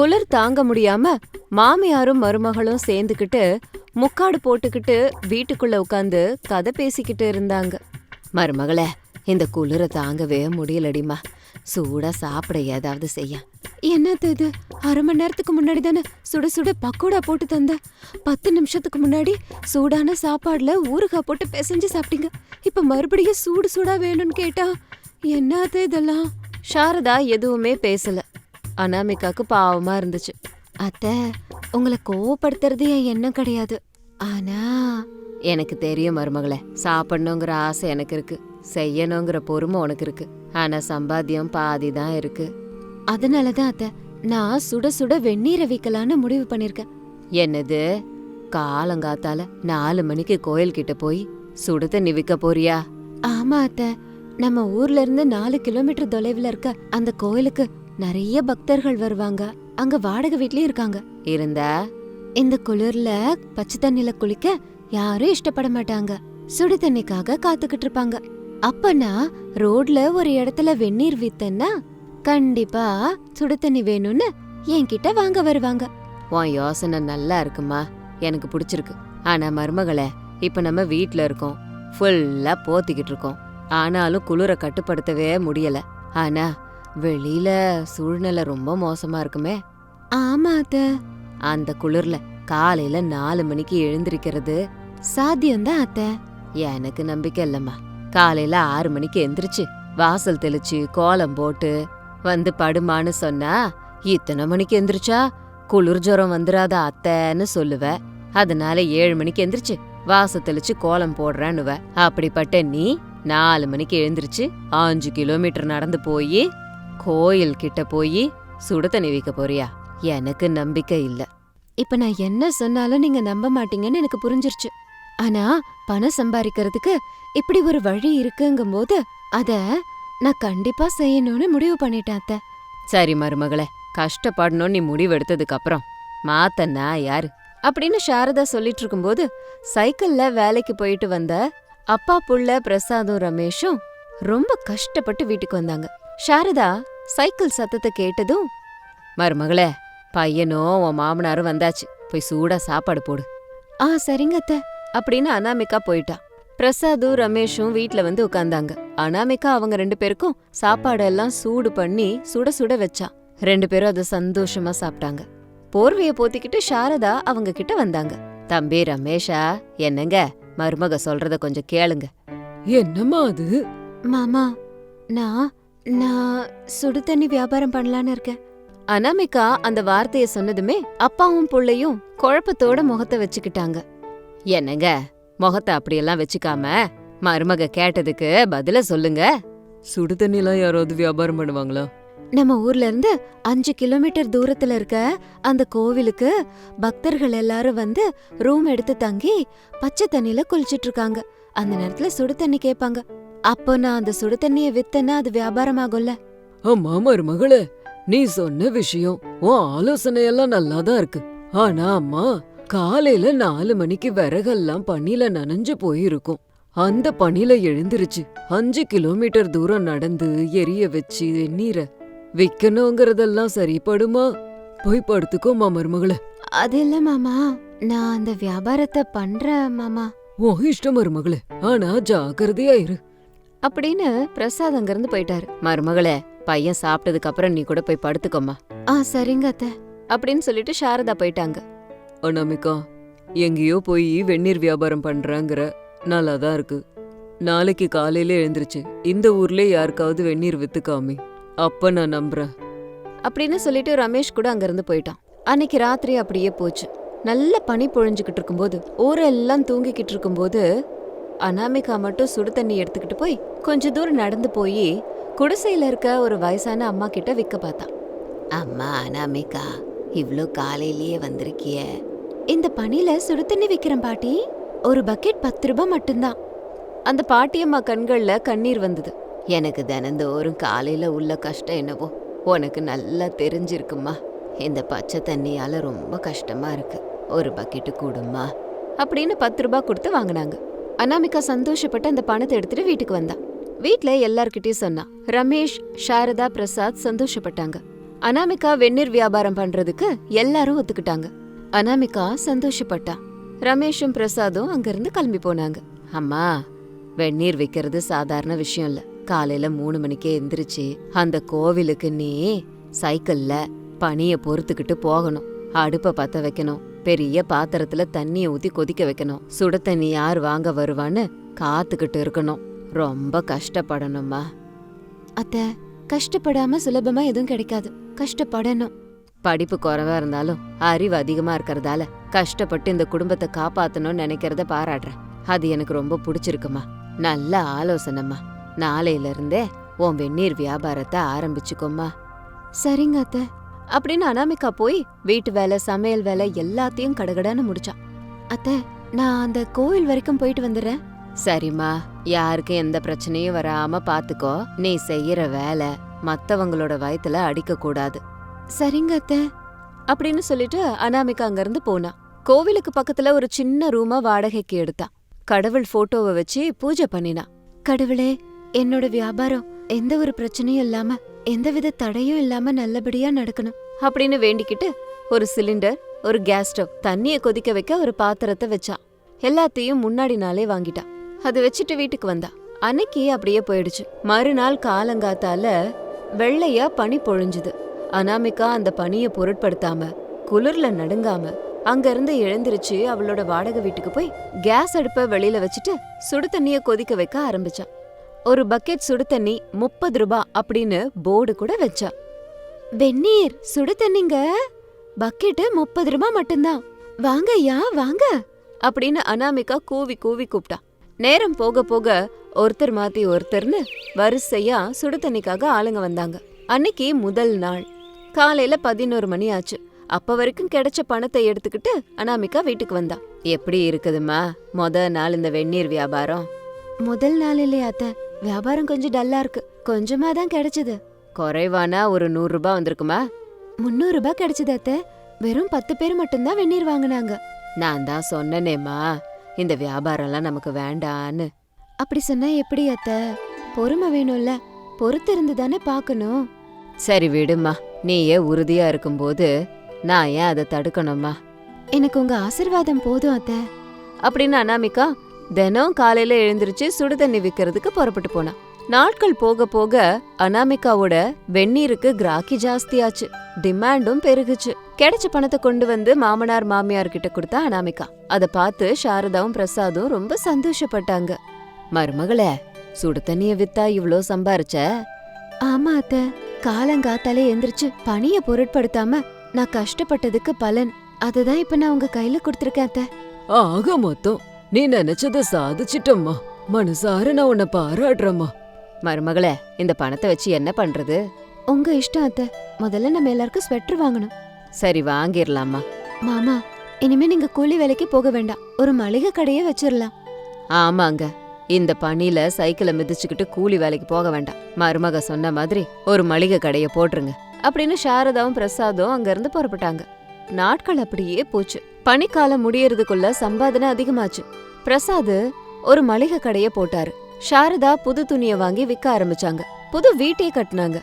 குளிர் தாங்க முடியாம மாமியாரும் மருமகளும் சேர்ந்துக்கிட்டு முக்காடு போட்டுக்கிட்டு வீட்டுக்குள்ள உட்காந்து கதை பேசிக்கிட்டு இருந்தாங்க. மருமகளே இந்த குளிர தாங்கவே முடியலடிமா சூடா சாப்பிட ஏதாவது செய்ய. என்னது இது? அரை மணி நேரத்துக்கு முன்னாடி தானே சுட சுட பக்கோடா போட்டு தந்த. பத்து நிமிஷத்துக்கு முன்னாடி சூடான சாப்பாடுல ஊறுகாய் போட்டு பிசைஞ்சு சாப்பிட்டீங்க. இப்ப மறுபடியும் சூடு சூடா வேணும்னு கேட்டா என்னது இதெல்லாம்? சாரதா எதுவுமே பேசல. அனாமிகாக்கு பாவமா இருந்துச்சு. அத்தை உங்களை கோவப்படுத்துறது என் எண்ணம் கிடையாது. ஆனா எனக்கு தெரியும் மருமகளே சாப்பிடணுங்கிற ஆசை எனக்கு இருக்கு. செய்யணுங்கிற பொறுமை உனக்கு இருக்கு. ஆனா சம்பாத்தியம் பாதி தான் இருக்கு. அதனாலதான் அத்தை நான் சுட சுட வெந்நீரை வைக்கலான்னு முடிவு பண்ணிருக்கேன். என்னது? காலங்காத்தால நாலு மணிக்கு கோயில் கிட்ட போய் சுடு தண்ணி விற்க போறியா? ஆமா அத்தை. நம்ம ஊர்ல இருந்து நாலு கிலோமீட்டர் தொலைவுல இருக்க அந்த கோயிலுக்கு நிறைய பக்தர்கள் வருவாங்க. அங்க வாடகை வீட்லயும் இருக்காங்க. இருந்தா? இந்த குளிர்ல பச்சை தண்ணில குளிக்க யாரும் இஷ்டப்பட மாட்டாங்க. சுடு தண்ணிக்காக காத்துக்கிட்டு இருப்பாங்க. அப்பனா ரோட்ல ஒரு இடத்துல வெந்நீர் வித்தன்னா கண்டிப்பா சுடு தண்ணி வேணும்னு என்கிட்ட வாங்க வருவாங்க. உன் யோசனை நல்லா இருக்குமா? எனக்கு பிடிச்சிருக்கு. ஆனா மருமகளே இப்ப நம்ம வீட்ல இருக்கோம். ஃபுல்லா போத்திக்கிட்டு இருக்கோம். ஆனாலும் குளிர கட்டுப்படுத்தவே முடியல. ஆனா வெளியில சூழ்நிலை ரொம்ப மோசமா இருக்குமே. ஆமா அத்த. அந்த குளிர்ல காலையில நாலு மணிக்கு எழுந்திருக்கிறது சாத்தியம்தான் அத்த. எனக்கு நம்பிக்கை இல்லம்மா. காலையில ஆறு மணிக்கு எந்திரிச்சு வாசல் தெளிச்சு கோலம் போட்டு வந்து படுமான்னு சொன்னா இத்தனை மணிக்கு எந்திரிச்சா குளிர் ஜுரம் வந்துராத அத்தைன்னு சொல்லுவ. அதனால ஏழு மணிக்கு எந்திரிச்சு வாச தெளிச்சு கோலம் போடுறேன்னுவ. அப்படிப்பட்ட நீ நாலு மணிக்கு எழுந்திருச்சு அஞ்சு கிலோமீட்டர் நடந்து போய் கோயில் கிட்ட போய் சுடு தண்ணி வைக்க போறியா? எனக்கு நம்பிக்கை இல்ல. இப்ப நான் என்ன சொன்னாலும் நீங்க நம்ப மாட்டீங்கன்னு எனக்கு புரிஞ்சிருச்சு. ஆனா பணம் சம்பாதிக்கிறதுக்கு இப்படி ஒரு வழி இருக்குங்கும்போது அத நான் கண்டிப்பா செய்யணும்னு முடிவு பண்ணிட்டேன் அத்தை. சரி மருமகளே கஷ்டப்படணும் நீ முடிவு எடுத்ததுக்கு அப்புறம் மாத்தன்னா யாரு? அப்படின்னு சாரதா சொல்லிட்டு இருக்கும்போது சைக்கிள்ல வேலைக்கு போயிட்டு வந்த அப்பா புள்ள பிரசாதும் ரமேஷும் ரொம்ப கஷ்டப்பட்டு வீட்டுக்கு வந்தாங்க. சாரதா சைக்கிள் சத்தத்தை கேட்டதும் மருமகளே பையனும் உன் மாமனாரும் வந்தாச்சு. போய் சூடா சாப்பாடு போடு. ஆ சரிங்க அத்தை அப்படின்னு அனாமிகா போயிட்டா. பிரசாதும் ரமேஷும் வீட்ல வந்து உட்கார்ந்தாங்க அனாமிகா அவங்க ரெண்டு பேருக்கும் சாப்பாடு எல்லாம் சூடு பண்ணி சுட சுட வச்சா. ரெண்டு பேரும் அதை சந்தோஷமா சாப்பிட்டாங்க. போர்வைய போத்திக்கிட்டு சாரதா அவங்க கிட்ட வந்தாங்க. தம்பி ரமேஷா என்னங்க? மருமக சொல்றத கொஞ்சம் கேளுங்க. என்னம்மா அது? மாமா நான் நான் சுடு தண்ணி வியாபாரம் பண்ணலான்னு இருக்கேன். அனாமிகா அந்த வார்த்தைய சொன்னதுமே அப்பாவும் புள்ளையும் குழப்பத்தோட முகத்தை வச்சுக்கிட்டாங்க. என்னங்க முகத்தை அப்படியெல்லாம் வச்சுக்காம மருமக கேட்டதுக்கு பதில சொல்லுங்க. சுடு தண்ணிலாம் யாராவது வியாபாரம் பண்ணுவாங்களா? நம்ம ஊர்ல இருந்து அஞ்சு கிலோமீட்டர் தூரத்துல இருக்க அந்த கோவிலுக்கு பக்தர்கள் எல்லாரும் வந்து ரூம் எடுத்து தங்கி பச்சை தண்ணில குளிச்சிட்டு இருக்காங்க. அந்த நேரத்துல சுடு தண்ணி கேட்பாங்க. அப்போ நான் அந்த சுடு தண்ணிய வித்தேன்னா அது வியாபாரம் ஆகும்ல அம்மா மருமகளே நீ சொன்ன விஷயம் உன் ஆலோசனை எல்லாம் நல்லாதான் இருக்கு. ஆனா அம்மா காலையில நாலு மணிக்கு விறகெல்லாம் பனில நனைஞ்சு போயிருக்கும். அந்த பனில எழுந்திருச்சு அஞ்சு கிலோமீட்டர் தூரம் நடந்து எரிய வச்சு நீரை விக்கணுங்கிறதெல்லாம் சரிப்படுமா? போய் படுத்துக்கோமா மருமகளே. அது இல்ல மாமா. நான் அந்த வியாபாரத்தை பண்றேன் மாமா. உன் இஷ்டம் மருமகளே. ஆனா ஜாக்கிரதையா இரு. அப்படின்னு பிரசாத் அங்கிருந்து போயிட்டாரு. மருமகளே பையன் சாப்பிட்டதுக்கு அப்புறம் நீ கூட போய் படுத்துக்கோமா ஆ சரிங்க அத்தை. அப்படின்னு சொல்லிட்டு சாரதா போயிட்டாங்க. அனாமிகா எங்கேயோ போய் வெந்நீர் வியாபாரம் பண்றாங்கிற நல்லாதான் இருக்கு. நாளைக்கு காலையில எழுந்திருச்சு. இந்த ஊர்ல யாருக்காவது வெந்நீர் வித்து காமி அப்ப நான் நம்புறேன். அப்படின்னு சொல்லிட்டு ரமேஷ் கூட அங்கிருந்து போயிட்டான். அன்னைக்கு ராத்திரி அப்படியே போச்சு. நல்ல பனி பொழிஞ்சுக்கிட்டு இருக்கும்போது ஊரெல்லாம் தூங்கிக்கிட்டு இருக்கும்போது அனாமிகா மட்டும் சுடு தண்ணி எடுத்துக்கிட்டு போய் கொஞ்ச தூரம் நடந்து போய் குடிசையில இருக்க ஒரு வயசான அம்மா கிட்ட விற்க பார்த்தான் அம்மா அனாமிகா இவ்ளோ காலையிலேயே வந்திருக்கிய. இந்த பனில சுடு தண்ணி விக்கிறேன் பாட்டி. ஒரு பக்கெட் பத்து ரூபாய் மட்டும்தான். அந்த பாட்டியம்மா கண்கள்ல கண்ணீர் வந்தது. எனக்கு தினந்தோறும் காலையில உள்ள கஷ்டம் என்னவோ உனக்கு நல்லா தெரிஞ்சிருக்குமா இந்த பச்சை தண்ணியால ரொம்ப கஷ்டமா இருக்கு. ஒரு பக்கெட்டு கூடுமா அப்படின்னு பத்து ரூபாய் கொடுத்து வாங்கினாங்க. அனாமிகா சந்தோஷப்பட்டு அந்த பணத்தை எடுத்துட்டு வீட்டுக்கு வந்தா. வீட்ல எல்லார்கிட்டயும் சொன்னா ரமேஷ் சாரதா பிரசாத் சந்தோஷப்பட்டாங்க. அனாமிகா வெந்நீர் வியாபாரம் பண்றதுக்கு எல்லாரும் ஒத்துக்கிட்டாங்க. அனாமிகா சந்தோஷப்பட்டா. ரமேஷும் பிரசாதும் அங்கிருந்து கிளம்பி போனாங்க. அம்மா வெந்நீர் விற்கிறது சாதாரண விஷயம் இல்ல. காலையில மூணு மணிக்கே எந்திரிச்சு அந்த கோவிலுக்கு நீ சைக்கிள்ல பனிய பொறுத்துக்கிட்டு போகணும். அடுப்பை பத்த வைக்கணும். பெரிய பாத்திரத்துல தண்ணிய ஊத்தி கொதிக்க வைக்கணும். சுட தண்ணி யார் வாங்க வருவான்னு காத்துக்கிட்டு இருக்கணும். ரொம்ப கஷ்டப்படணும்மா. அத்த கஷ்டப்படாம சுலபமா எதுவும் கிடைக்காது. கஷ்டப்படணும். படிப்பு குறைவா இருந்தாலும் அறிவு அதிகமா இருக்கறதால கஷ்டப்பட்டு இந்த குடும்பத்தை காப்பாத்தணும்னு நினைக்கிறத பாராட்டுறேன். அது எனக்கு ரொம்ப பிடிச்சிருக்குமா. நல்ல ஆலோசனைம்மா. நாளையில இருந்தே உன் வெந்நீர் வியாபாரத்தை ஆரம்பிச்சுக்கோம்மா. சரிங்க அத்த. அப்படின்னு அனாமிகா போய் வீட்டு வேலை சமையல் வேலை எல்லாத்தையும் கடகடான்னு முடிச்சான் அத்த நான் அந்த கோவில் வரைக்கும் போயிட்டு வந்துடுறேன். சரிம்மா. யாருக்கும் எந்த பிரச்சனையும் வராம பாத்துக்கோ. நீ செய்யற வேலை மத்தவங்களோட வயத்துல அடிக்க கூடாது சரிங்க அத்த. அப்படின்னு சொல்லிட்டு அனாமிகா அங்கிருந்து போனா. கோவிலுக்கு பக்கத்துல ஒரு சின்ன ரூமா வாடகைக்கு எடுத்தா. கடவுள் போட்டோவை வச்சு பூஜை பண்ணினா. கடவுளே என்னோட வியாபாரம் எந்த ஒரு பிரச்சனையும் இல்லாம எந்தவித தடையும் இல்லாம நல்லபடியா நடக்கணும் அப்படின்னு வேண்டிக்கிட்டு ஒரு சிலிண்டர் ஒரு கேஸ் ஸ்டவ் தண்ணிய கொதிக்க வைக்க ஒரு பாத்திரத்தை வச்சா எல்லாத்தையும் முன்னாடி நாளே வாங்கிட்டா அது வச்சுட்டு வீட்டுக்கு வந்தா. அன்னைக்கு அப்படியே போயிடுச்சு. மறுநாள் காலங்காத்தால வெள்ளையா பனி பொழிஞ்சுது. அனாமிகா அந்த பனிய பொருட்படுத்தாம குளிர்ல நடுங்காம அங்க இருந்து எழுந்திருச்சு அவளோட வாடகை வீட்டுக்கு போய் கேஸ் அடுப்ப வெளியில வச்சுட்டு சுடு தண்ணிய கொதிக்க வைக்க ஆரம்பிச்சான். ஒரு பக்கெட் சுடு தண்ணி முப்பது ரூபாய் அப்படின்னு போர்டு கூட வச்சா. வெந்நீர் சுடு தண்ணிங்க. பக்கெட்டு முப்பது ரூபா மட்டும்தான். வாங்க ஐயா வாங்க. அப்படின்னு அனாமிகா கூவி கூவி கூப்பிட்டா. நேரம் போக போக ஒருத்தர் மாத்தி ஒருத்தர்னு வரிசையா சுடு தண்ணிக்காக ஆளுங்க வந்தாங்க. அன்னைக்கு முதல் நாள். காலையில பதினோரு மணி ஆச்சு. அப்ப வரைக்கும் கிடைச்ச பணத்தை எடுத்துக்கிட்டு அனாமிகா வீட்டுக்கு வந்தா. எப்படி இருக்குதுமா முத நாள் இந்த வெந்நீர் வியாபாரம். முதல் நாள் இல்லையா அத்தை. வியாபாரம் கொஞ்சம் டல்லா இருக்கு. கொஞ்சமா தான் கிடைச்சது. குறைவானா ஒரு நூறு ரூபாய் வந்திருக்குமா? முன்னூறு ரூபாய் கிடைச்சது அத்த. வெறும் பத்து பேர் மட்டும்தான் வெந்நீர் வாங்குனாங்க. நான் தான் சொன்னனேம்மா. இந்த வியாபாரம்லாம் நமக்கு வேண்டான்னு. அப்படி சொன்னா எப்படி அத்த? பொறுமை வேணும்ல. பொறுத்து இருந்து தானே பாக்கணும் சரி விடுமா நீயே உறுதியா இருக்கும்போது நான் ஏன் அதை தடுக்கணுமா எனக்கு உங்க ஆசிர்வாதம் போதும் அத்த. அப்படின்னு அனாமிகா தினம் காலையில எழுந்திருச்சு சுடு தண்ணி விற்கிறதுக்கு புறப்பட்டு போனா நாட்கள் போக போக அனாமிகாவோட வெந்நீருக்கு கிராக்கி ஜாஸ்தியாச்சு. டிமாண்டும் பெருகுச்சு. கிடைச்ச பணத்தை கொண்டு வந்து மாமனார் மாமியார் கிட்ட கொடுத்தா அனாமிகா. அத பார்த்து சாரதாவும் பிரசாதும் ரொம்ப சந்தோஷப்பட்டாங்க. மருமகளே சுடு தண்ணிய வித்தா இவ்ளோ சம்பாரிச்ச? ஆமா அத்த. காலங்காத்தாலே எந்திரிச்சு பணிய பொருட்படுத்தாம நான் கஷ்டப்பட்டதுக்கு பலன். அதுதான் இப்ப நான் உங்க கையில கொடுத்துருக்கேன் அத்த. ஆக மொத்தம் நீ நினைச்சத சாதிச்சிட்டம்மா. மனசார நான் உன்னை பாராட்டுறம்மா. மருமகளே இந்த பணத்தை வச்சு என்ன பண்றது? உங்க இஷ்டம் அத்த. முதல்ல நம்ம எல்லாருக்கும் ஸ்வெட்டர் வாங்கணும். சரி வாங்கிரலாமா மாமா இனிமே நீங்க கூலி வேலைக்கு போக வேண்டாம். ஒரு மளிகை கடையே வச்சிரலாம். ஆமாங்க. இந்த பனியில சைக்கிளை மிதிச்சுக்கிட்டு கூலி வேலைக்கு போக வேண்டாம். மருமக சொன்ன மாதிரி ஒரு மளிகை கடைய போட்டுருங்க. அப்படின்னு சாரதாவும் பிரசாதும் அங்க இருந்து புறப்பட்டாங்க. நாட்கள் அப்படியே போச்சு. பனிக்காலம் முடியறதுக்குள்ள சம்பாதனை அதிகமாச்சு. பிரசாத் ஒரு மளிகை கடைய போட்டாரு. சாரதா புது துணிய வாங்கி விற்க ஆரம்பிச்சாங்க. புது வீட்டையே கட்டினாங்க.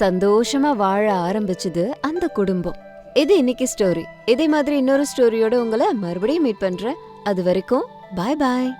சந்தோஷமா வாழ ஆரம்பிச்சது அந்த குடும்பம். இது இன்னைக்கு ஸ்டோரி இதே மாதிரி இன்னொரு ஸ்டோரியோட உங்களை மறுபடியும் மீட் பண்றேன். அது வரைக்கும் பாய் பாய்